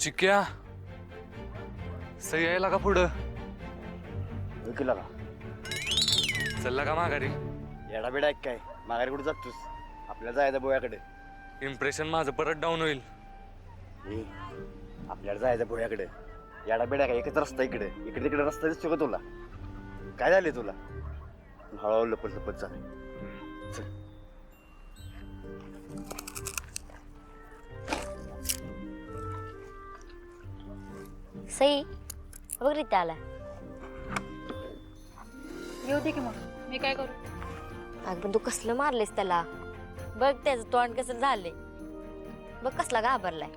चिक्या सही यायला का पुढं? ओळखीला का? चलला का माघारी? येडा बेडा काय? माघारी कुठे जातोस? आपल्याला जायचं बोयाकडे इम्प्रेशन माझं परत डाऊन होईल. ए आपल्याला जायचं बोयाकडे येडा बेडा काय? एकच रस्ता इकडे. इकडे तिकडे रस्ता दिसतो का तुला? काय झाले तुला? हळूहळू लपत लपत चाल चल. सई बघ आला येऊ दे की मग. मी काय करू? अग पण तू कसलं मारलेस त्याला? बघ त्याचं तोंड कसं झालंय. बघ कसला घाबरलाय.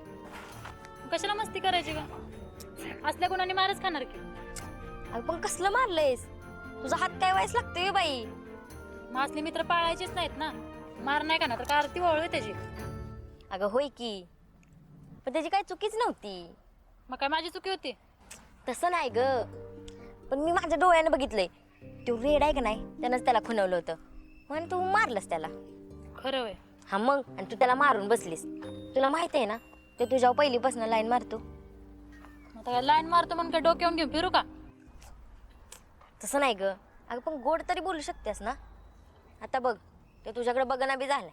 कशाला मस्ती करायची का असल्या गुणांनी मारच खाणार की. अगं पण कसलं मारलेस तुझा हात काय व्हायच लागतोय बाई? मग असले मित्र पाळायचेच नाहीत ना. मार नाही का ना तर आरती वळवे त्याची. अगं होय की. पण त्याची काही चुकीच नव्हती. मग काय माझी चुकी होती? तसं नाही ग. पण मी माझ्या डोळ्यानं बघितलंय. तो रेड आहे का नाही त्यानंच त्याला खुणवलं होतं. म्हणून तू मारलंस त्याला. खरं वय हा मग आणि तू त्याला मारून बसलीस. तुला माहीत आहे ना ते तुझ्यावर पहिलीपासून लाईन मारतो. आता काय लाईन मारतो म्हणून काय डोक्यावून घेऊन फिरू का? तसं नाही ग. अगं पण गोड तरी बोलू शकतेस ना? आता बघ ते तुझ्याकडे बघणं बी झालंय.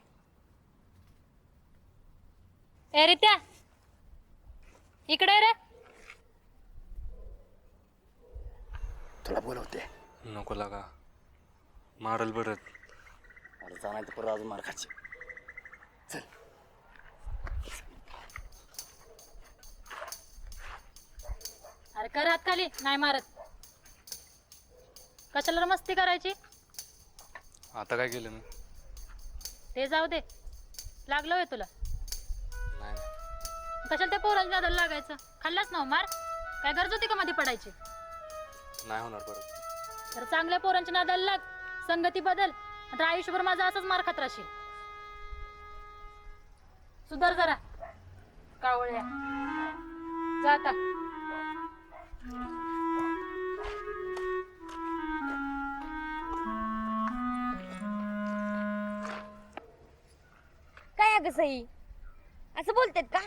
ए रित्या! इकडे रे. तुला बोलवते नको लागा. मारल परत अरे जा नाही तर परत अजून मार खाची चल. अरे कर हात खाली नाही मारत. कशाला रे मस्ती करायची? आता काय केलं मी? ते जाऊ दे. लागलं होय तुला. कशाला त्या पोरांच्या दादाला लागायचं? खाल्लाच ना मार. काय गरज होती का मध्ये पडायची? नाही होणार परत. तर चांगल्या पोरांच्या नादाला लाग. संगती बदल. आता आयुष्यभर माझा असाच मार खात राहशील. सुधार जरा. कावळ्या. जा आता. काय अगं सई? असं बोलतेत का?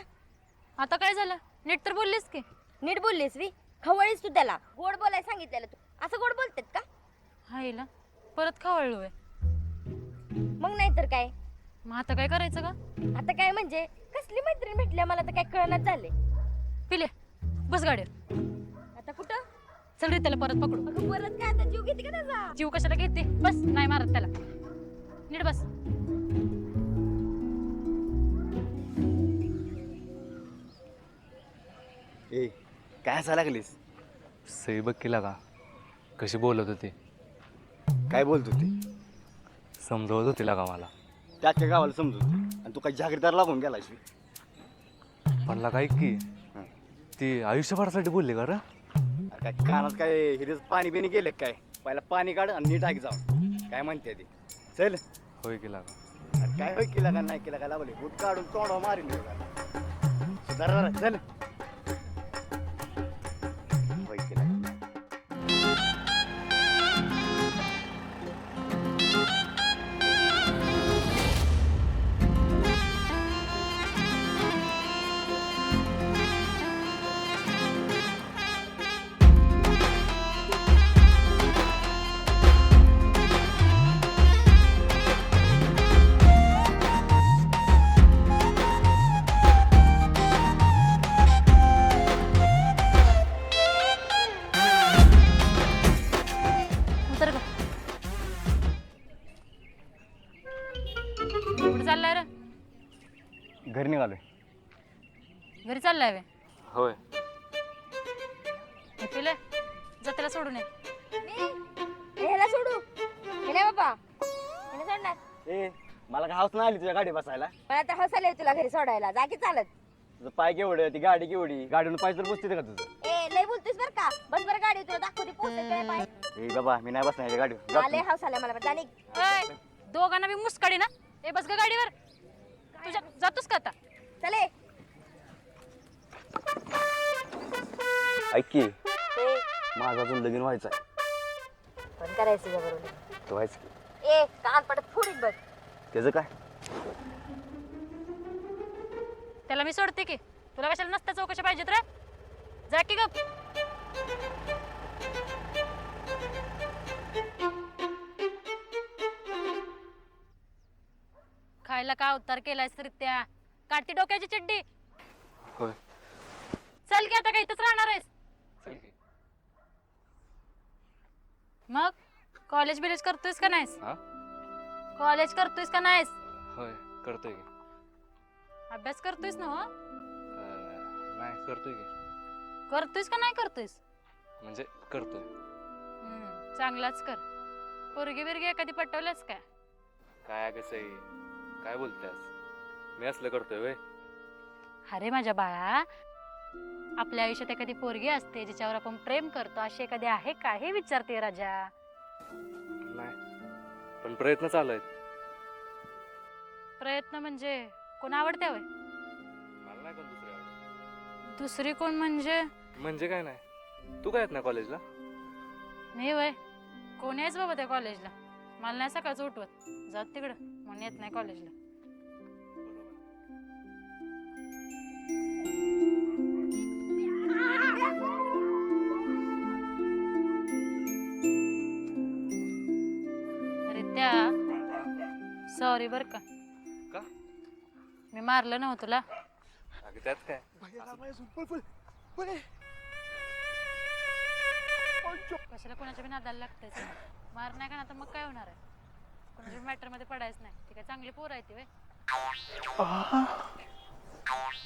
आता काय झालं? नीट तर बोललीस की. नीट बोललीस वी? खवळीस तू त्याला. गोड बोलाय सांगितलेलं तू. असं गोड बोलतेत का? हायला. परत खावळलोय मग नाही तर काय? मग आता काय करायचं का? आता काय म्हणजे? कसली मैत्रीण भेटल्या मला तर काय कळणार झाले पिले बस गाडीवर. आता कुठं? चल रे त्याला परत पकडू. अगं परत काय आता? जीव घेते का त्याचा? जीव कशाला घेते? बस नाही मारत त्याला. नीट बस. ए काय हसायला लागलीस? सई बघ की? लागा कशी बोलत होती? काय बोलत होती? समजवत होती लागा मला. त्या अख्ख्या गावाला समजत होती. आणि तू काय जागीरदार लागून गेला पण ऐक की ती आयुष्यभरासाठी बोलली का रे? अरे काय कानात काय हिरेच पाणी बिणी गेलं काय? पहिला पाणी काढ आणि नीट ऐक जाऊन. काय म्हणते ती? चल. होय की लागा. अरे काय होय केला का नाही केला का लावले भूत काढून तोंडावर मारीन सुधार जरा, चल. निघालोय घरी चाललाय वे होय. पिले जा त्याला सोडून ये ह्याला सोडू? बाबा नाही सोडणार? ए मला काय हाऊस नाही आली तुझ्या गाडी बसायला? पण आता हसायला तुला घरी सोडायला. जा की चालत. तुझं पाय केवढं ती गाडी केवढी? गाडीवर पाय तर बसते का तुझं? ए लय बोलतोस बर का. बस बरं गाडी तुला दाखवते पोहोचते काय पाय. ए बाबा मी नाही बसणार गाडीवर. जा आले तू. हाऊस आला मला पण जाणी ओय, दोघांना मी मुसकाडी ना. ए बस ग गाडीवर. तुझ्या जातोस का आता? चले. ऐक की माझं अजून लगीन व्हायचं आहे. पण करायचं तुझ्या बरोबर? तो व्हायचं की. ए कान पडत फोडीत बघ. त्याचं काय? त्याला मी सोडते की. तुला कशाला नसत्या चौकशा पाहिजेत रे जा की गप. खायला का अवतार केलायस तरी त्या? काढती डोक्याची चिड्डी. होय. चल की आता काही इथंच राहणार आहेस. की. मग कॉलेज बिलेज करतोयस का नाहीस? हा? कॉलेज करतोयस का नाहीस? होय करतोय की. अभ्यास करतोयस ना हो? अं, नाही करतोय की. करतोयस का नाही करतोयस? म्हणजे करतोय. हम्म, चांगलाच कर. पोरगी बिरगी एखादी पटवल्यास काय? काय कसं काय बोलतेस? मी असलं करतोय वय. अरे माझ्या बाळा आपल्या आयुष्यात एखादी पोरगी असते जिच्यावर आपण प्रेम करतो अशी एखादी आहे का? हे विचारते राजा. नाही पण प्रयत्न चालू आहेत. प्रयत्न म्हणजे कोण आवडते होय मला नाही पण दुसरी आवडत. दुसरी कोण म्हणजे? म्हणजे काय नाही. तू काय येत ना कॉलेजला? मी वय. कोण आहेस बाबा त्या कॉलेजला? मला नाही सकाळचं उठवत. जात तिकडं. म्हणून येत नाही कॉलेजला. मारलं नव्हतं तुला. अगं त्यात काय? कशाला कोणाच्या बी नादाला लागतंय मार नाही का ना तर मग काय होणार आहे? कोणाच्या मॅटरमध्ये पडायचं नाही. ती काय चांगली पोर आहे ती वे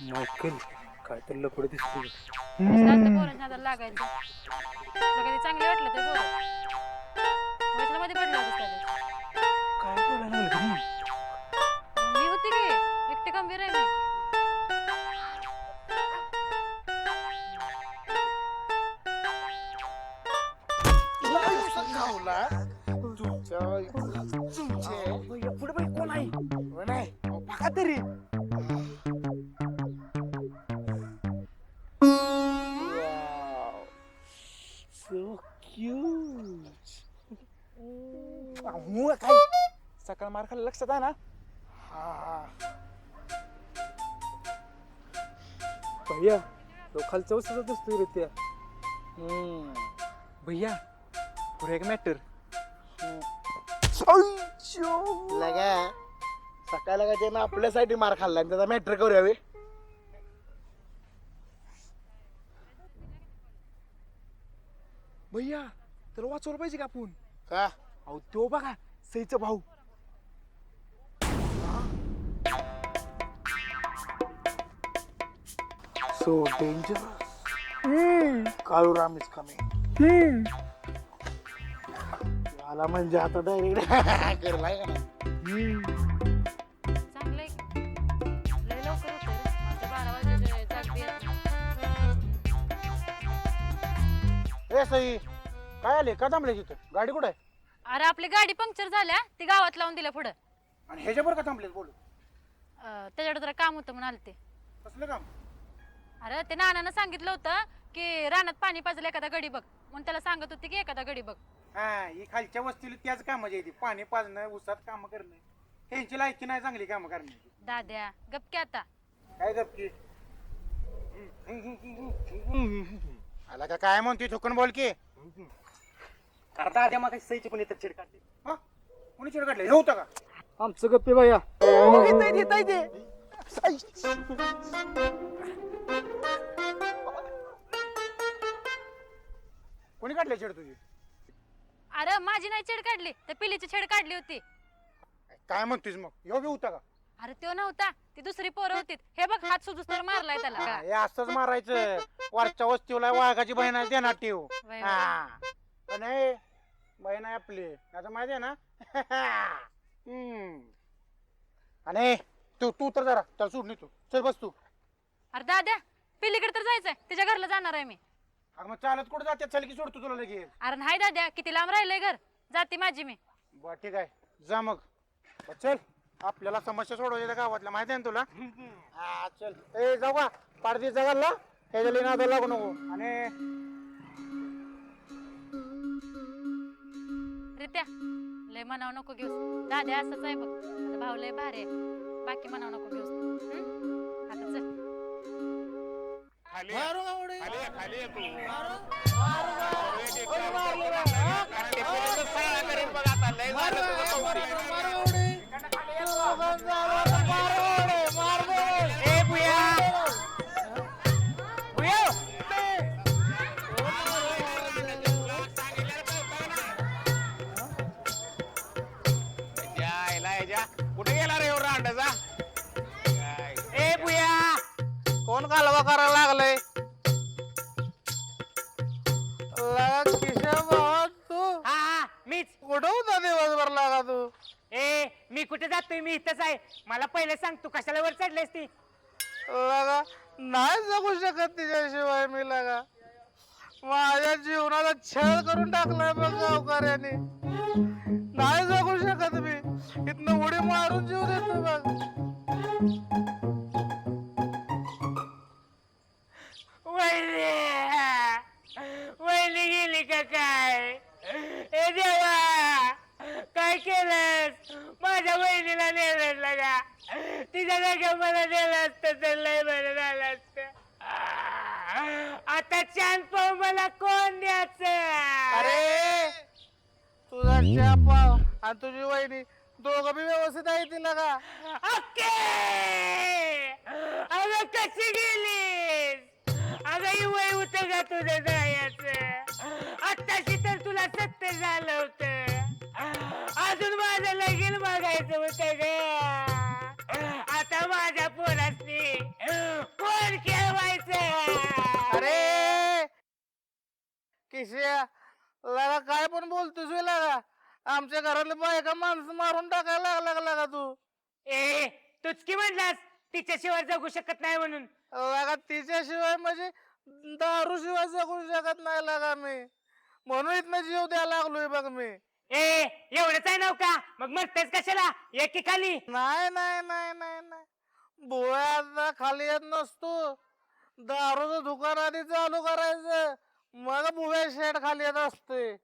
मायकल काय तर लपड दिसते कशाला पोराच्या नादाला लागायचं. तुला कधी चांगले वाटलं ते पोरं मध्ये पडलं होतं गंभीर आहे मी. पुढे बाई कोण आहे? कोण आहे अहो, बघा तरी सो क्यूट काय? सकाळ मार खाल्ला लक्षात आहे ना? हा. भैया तो खालचा वस्तूचा दिसतोय रे त्या. भैया पुढे एक मॅटर लगा सकाळ लगा त्यानं आपल्यासाठी मार खाल्ला आणि त्याचा मॅटर करूया बे. भैया त्याला वाचवलं पाहिजे का आपण? का? अहो तो बघा सईचा भाऊ. So danger Kalu Ram is coming आला म्हणजे आता डायरेक्ट करलाय का नाही? की. लय लवकर रे. बारा वाजले. ए सई काय आले? का थांबले तिथं? गाडी कुठे आहे? अरे आपली गाडी पंक्चर झाल्या. ती गावात लावून दिल्या पुढं. आणि ह्याच्यावर का थांबले बोल? अं, त्याच्याकडे जरा काम होतं म्हणून आलते. कसलं काम? अरे ते नानानं सांगितलं होतं की रानात पाणी पाजलं एखादा गडी बघ. म्हणून त्याला सांगत होती की एखादा गडी बघ. हा ही खालच्या वस्तीला त्याच कामाची आहे ती पाणी पाजणं उसात काम करणं. ह्यांची लायकी नाही चांगली काम करण्याची. दाद्या गपके आता. काय गपकी आला का काय म्हणते थुकन बोल की? करता आद्या मग सईची पण येतात चिडकाडते हा? कोणी चिड काढले नव्हतं का? आमचं गप्पे भैया. कोणी काढले चिड तुझी? अरे माझी नाही छेड काढली. तर पिलीची छेड काढली होती. काय म्हणतोस मग? ह्यो बी होता का? अरे तो नव्हता. ती दुसरी पोरं होती. हे बघ हात सुजूस तर मारलाय त्याला. हा, असंच मारायचं. वरच्या वस्तीला वाघाची बहीण देणार ठेव वय, वय. हा. पण हे बहीण आहे आपली. आता माहिती आहे ना? हम्म. आणि तू तू तर जरा चल सोड नाही तू चल बस तू. अरे दाद्या पिलीकडे तर जायचंय. तिच्या घरला जाणार आहे मी. अगं मग चालत कुठं जाते? चल की सोडतो तुला लगेच. अरे नाही दाद्या किती लांब राहिलंय घर. जाते माझी मी. बर ठीक आहे. जा मग. बर, चल. आपल्याला समस्या सोडवायच्या गावातल्या. माहिती आहे ना तुला? हा चल. ए जाऊ का? पाडदी जगाला ह्याच्या नादा लागू नको. आणि रित्या लय म्हणावं नको घेऊस. दाद्या असंच आहे बघ. माझा भाऊ लय भारी आहे. बाकी म्हणावं नको घेऊस. हं? खाली मारू का उडी? खाली ये, खाली ये तू मारू? मारू का? ओय, मारली बा. कारण ते पोलीस सगळा करीन बघ आता लय मारू झालं का? तुझं मारू कौतुक. का? मारू का उडी? दोघांचं आवाज मारू उडी. मार दे. ए बुया बुया या, याला याच्या. कुठे गेला रे एवढा अंडाचा कोण कालवा करायला लागलंय. तू. हा हा मीच. कुठं होता दिवसभर लागा तू? ए मी कुठे जातोय? मी इथंच आहे. मला पहिले सांग तू कशाला वर चढलेस ती लगा. नाही जगू शकत तिच्याशिवाय मी लगा. माझ्या जीवनाचा छळ करून टाकलाय बघ गावकऱ्याने. नाही जगू शकत मी. इथनं उडी मारून जीव देतो बघ. जागा मला नेलं असतं तर लय बरं झालं असतं. आता चांद पाहू मला कोण द्यायचं अरे तुझा शापाव आणि तुझी वहिनी दोघं बी व्यवस्थित आहे तिला का ओके! अगं कशी गेलीस? अगं ही वय होत का तुझं जायचं? आत्ताशी तर तुला सत्य झालं होत. अजून माझं लगीन बघायचं होत ग. किशा लगा काय पण बोलतोस व्हय लगा. आमच्या घरातले बायका माणसं मारून टाकायला लागला का लगा तू. ए तूच की म्हणलास? तिच्याशिवाय जगू शकत नाही म्हणून. लगा तिच्याशिवाय म्हणजे दारू शिवाय जगू शकत नाही लगा मी. म्हणून इथनं जीव द्यायला लागलोय बघ मी. ए एवढंच आहे नव का? मग मरतेस कशाला? एकी खाली. नाही नाही नाही नाही नाही. भुवयाचा खाली येत नसतो. दारूचं दुकान आधी चालू करायचं. मग भुवया शेड खाली येत असते.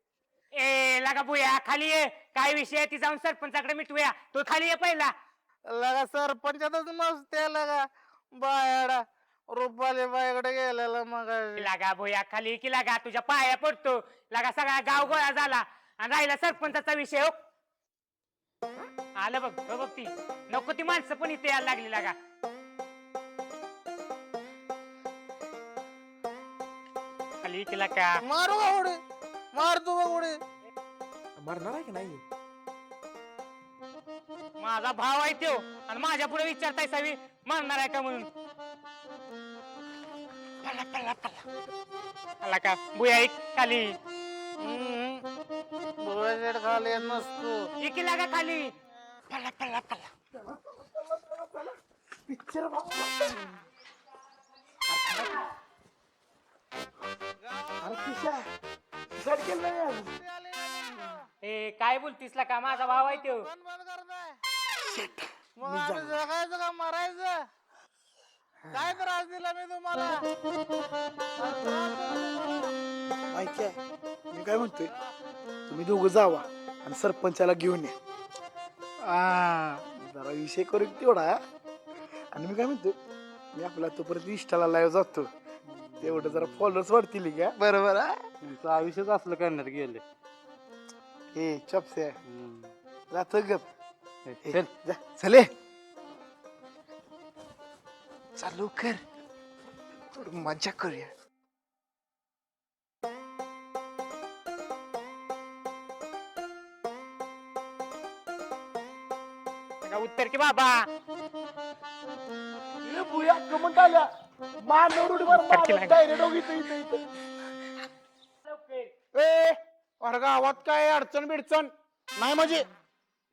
ए लागा बुया खाली ये. काय विषय आहे? ती जाऊन सरपंचाकडे मिटवूया. तू खाली ये पहिला. लगा सरपंचातच मस्त आहे लगा. बायाडा रुपाली बाईकडे गेलेला मग लागा बुया खाली की लागा? तुझ्या पाया पडतो. लागा सगळा गाव गोळा झाला. आणि राहिला सरपंचाचा विषय हो. आलं बघ हो बघ ती. नको ती माणसं पण इथे यायला लागली लागा. खाली केला का? मारू का उडी? मार तू बघ उडी? मरणार आहे की नाही? माझा भाव आहे तो. आणि माझ्या पुढे विचारताय सावी मरणार आहे का म्हणून? पल्ला पल्ला पल्ला. आला का? बुया एक खाली. नसतो. एकी लागा खाली? पल्ला पल्ला पल्ला. ए काय बोलतीस ला का? माझा भाव आहे तो. मग आम्ही जगायचं का? मरायचं? काय त्रास दिला मी तुम्हाला? ऐक्या मी काय म्हणतोय? तुम्ही दोघं जावा आणि सरपंचाला घेऊन या. आ, जरा विषय करू तेवढा? आणि मी काय म्हणतोय? मी आपला तोपर्यंत इष्टाला लाईव्ह जातो. तेवढं जरा फॉलोअर्स वाढतील का? बरोबर हा? तुमचं आयुष्यच असलं करण्यात गेले ए चपसे. गप. चल. जा. चले. चालू कर थोडं मजा करूया. का उत्तर की बाबा. कमंट आल्या अरे गावात काय अडचण बिडचण? नाही म्हणजे?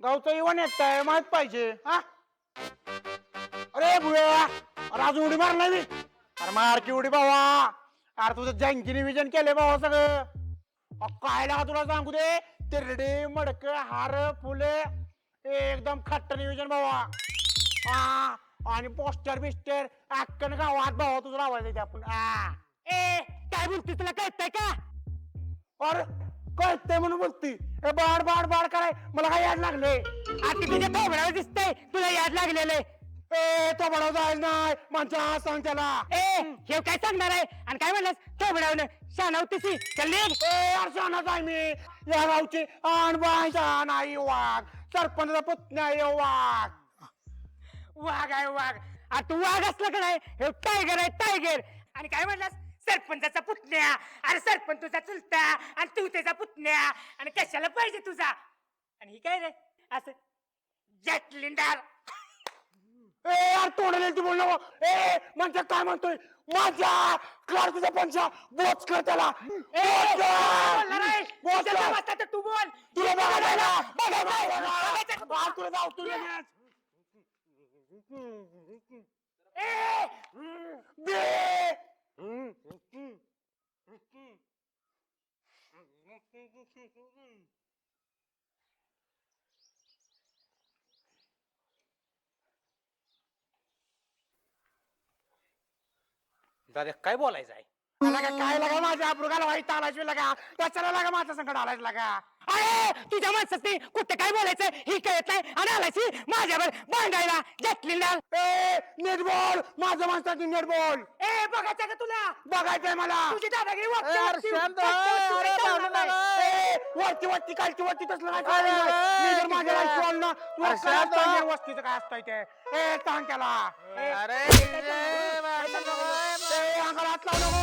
गावचा इवन येत माहीत पाहिजे. हा? अरे भुया अरे आज उडी मारलाय मी अरे मार की उडी भावा. अरे तुझं जंकी निविजन केलंय भावा सगळं. अ, काय लागा तुला सांगू दे? तिरडे मडक हार फुले. एकदम खट्ट नियोजन भावा. हा? आणि पोस्टर बिस्टर अक्कन गावात भावा तुझं लावायचं इथे आपण. ए काय बोलतीस तुला कळतंय का? अरे कळतंय म्हणून बोलती. ए बाड बाड बाड कराय मला काय याद लागले आता तुझ्या थोबड्यावर दिसतंय तुला याद लागलेलं आहे. ए तो बडाव जायला नाही माणसा सांग त्याला. ए हे काय सांगणार आहे? आणि काय म्हणलास? थोबडावनं शानावतीसी चल निघ. आहे मी. या गावची अनबाईचा नाही वाघ. सरपंचा पुतण्या वाघ. वाघ आहे वाघ. आ तू वाघ असला का नाही? हे टायगर आहे टायगर आणि काय म्हणलास? सरपंचाचा पुतण्या. अरे सरपंच तुझा चुलता आणि तू त्याचा पुतण्या. आणि कशाला पाहिजे तुझा? आणि ही काय रे? असं. जॅटलिंडार ए यार तोंडाला ती बोल नको. ए म्हणजे काय म्हणतोय? माझ्या क्लार्कचा पंचा बोच कर त्याला. बोच कर! बोच कर! तू बोल. तुला बघायला बघायला तुला जाऊ तुला. ए! दादा काय बोलायचं आहे? लगा काय लगा माझ्या अब्रुगाला वाईट आलायची लगा. त्याच्याला लगा माझा संकट आलायच लगा? अरे तुझ्या माणसाने कुठे काय बोलायचं ही कळत नाही. आणि आलायची माझ्यावर भांडायला जॅटलिनला ए नीट बोल माझं माणसाची नीट बोल ए बघायचं का तुला? बघायचंय मला. तुझी दादागिरी ए, वरती- अरे शांत वरती- हो, वरती- अरे वरती. ए, वरती वरती कालची वरती तसलं काय अरे, चालणार नाही. अरे, मी जर माझ्या लाईफ सोडलं तू अरे, काय शांत. हो. वस्तीचं काय असतंय ते. ए सांग त्याला. ए, अरे ए, अंगाला हात लावू नको.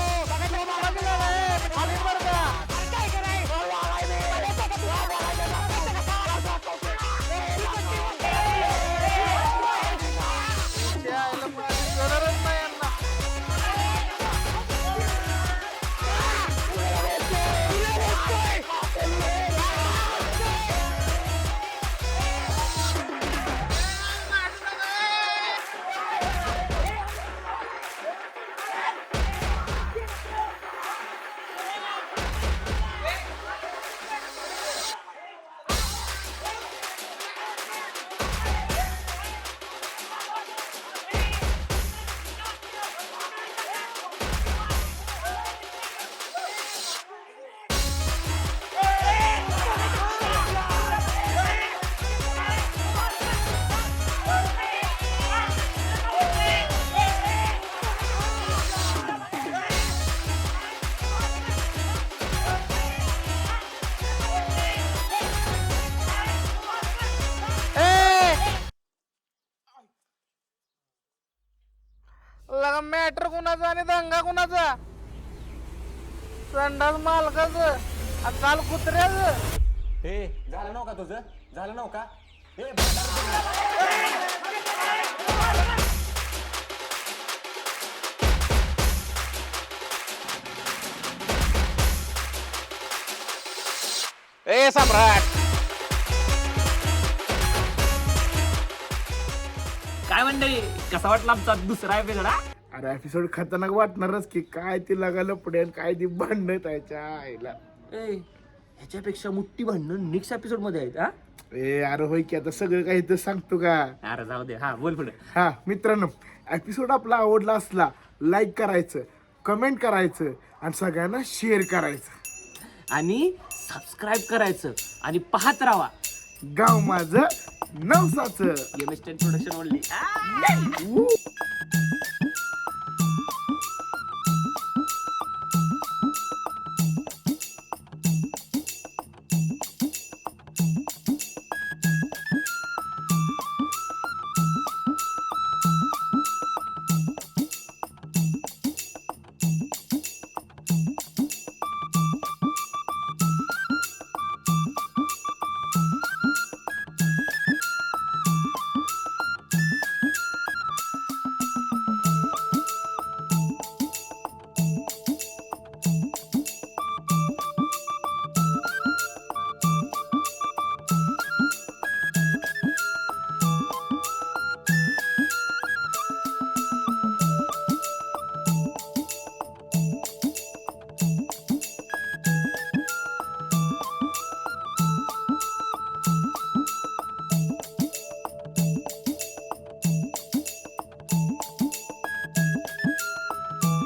आणि दंगा कुणाचा? संडास मालकाचं. काल कुत्र्याचं. ए झालं नव्ह का तुझं? झालं नव्ह का? ए सम्राट! काय मंडळी कसा वाटला आमचा दुसरा एपिसोड अरे एपिसोड खतरनाक वाटणारच की काय ती लगा लपडे आणि काय ती भांडण त्याच्या आईला. ह्याच्यापेक्षा मोठी भांडणं नेक्स्ट एपिसोडमध्ये आहेत हा? ए अरे होय की आता सगळं काही तर सांगतो का? अरे जाऊ दे हा बोल पुढे. हा मित्रांनो एपिसोड आपला आवडला असला लाईक करायचं कमेंट करायचं आणि सगळ्यांना शेअर करायचं. आणि सबस्क्राईब करायचं आणि पाहत राहा. गाव माझं नवसाचं. M S ten production only